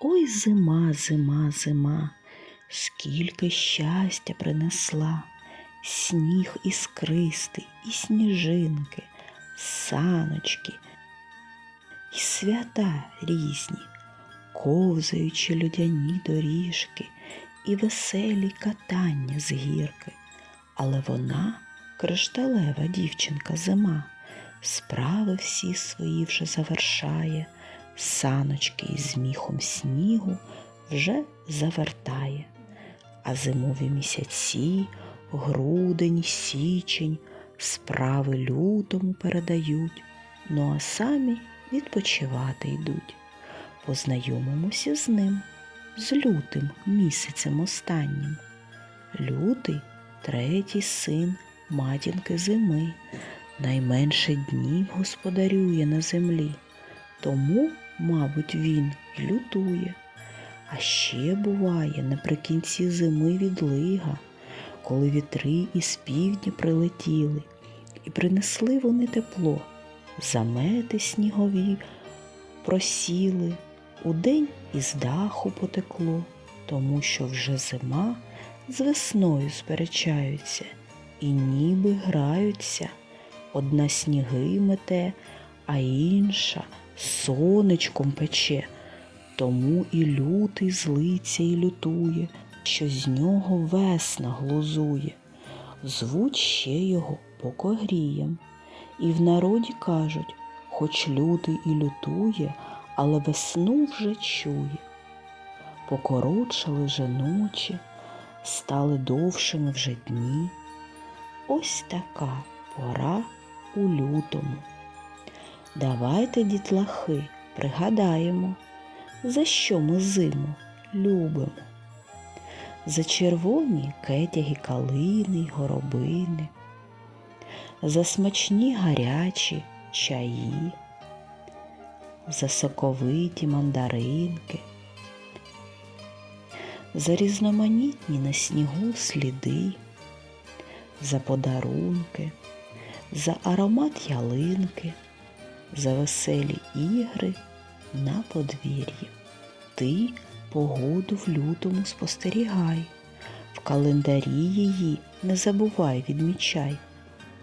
Ой зима, зима, зима, скільки щастя принесла, сніг іскристий, і сніжинки, саночки, і свята різні, ковзаючи людяні доріжки, і веселі катання з гірки. Але вона, кришталева дівчинка зима, справи всі свої вже завершає, саночки із міхом снігу вже завертає. А зимові місяці, грудень, січень, справи лютому передають, ну а самі відпочивати йдуть. Познайомимося з ним, з лютим місяцем останнім. Лютий третій син матінки зими, найменше днів господарює на землі, тому, мабуть, він лютує. А ще буває наприкінці зими відлига, коли вітри із півдня прилетіли, і принесли вони тепло, замети снігові просіли, удень із даху потекло, тому що вже зима з весною сперечаються, і ніби граються. Одна сніги мете, а інша сонечком пече. Тому і лютий злиться і лютує, що з нього весна глузує. Звуть ще його Покогрієм. І в народі кажуть, хоч лютий і лютує, але весну вже чує. Покоротшали вже ночі, стали довшими вже дні. Ось така пора у лютому. Давайте, дітлахи, пригадаємо, за що ми зиму любимо. За червоні кетяги калини й горобини, за смачні гарячі чаї, за соковиті мандаринки, за різноманітні на снігу сліди, за подарунки, за аромат ялинки, за веселі ігри на подвір'ї. Ти погоду в лютому спостерігай, в календарі її не забувай відмічай,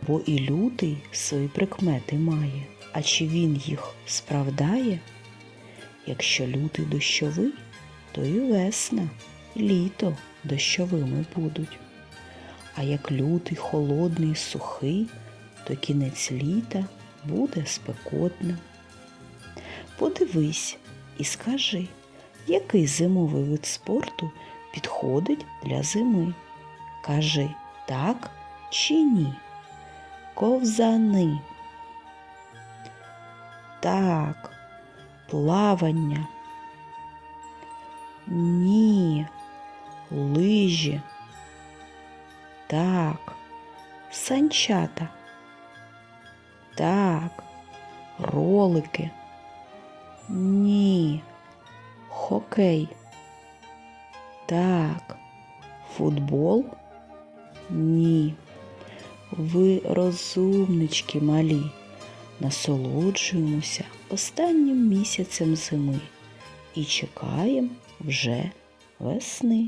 бо і лютий свої прикмети має, а чи він їх справдає? Якщо лютий дощовий, то і весна, і літо дощовими будуть. А як лютий холодний, сухий, то кінець літа буде спекотним. Подивись і скажи, який зимовий вид спорту підходить для зими? Кажи так чи ні? Ковзани. Так, плавання. Ні, лижі. Так, санчата. Так, ролики. Ні. Хокей. Так. Футбол? Ні. Ви розумнички малі. Насолоджуємося останнім місяцем зими і чекаємо вже весни.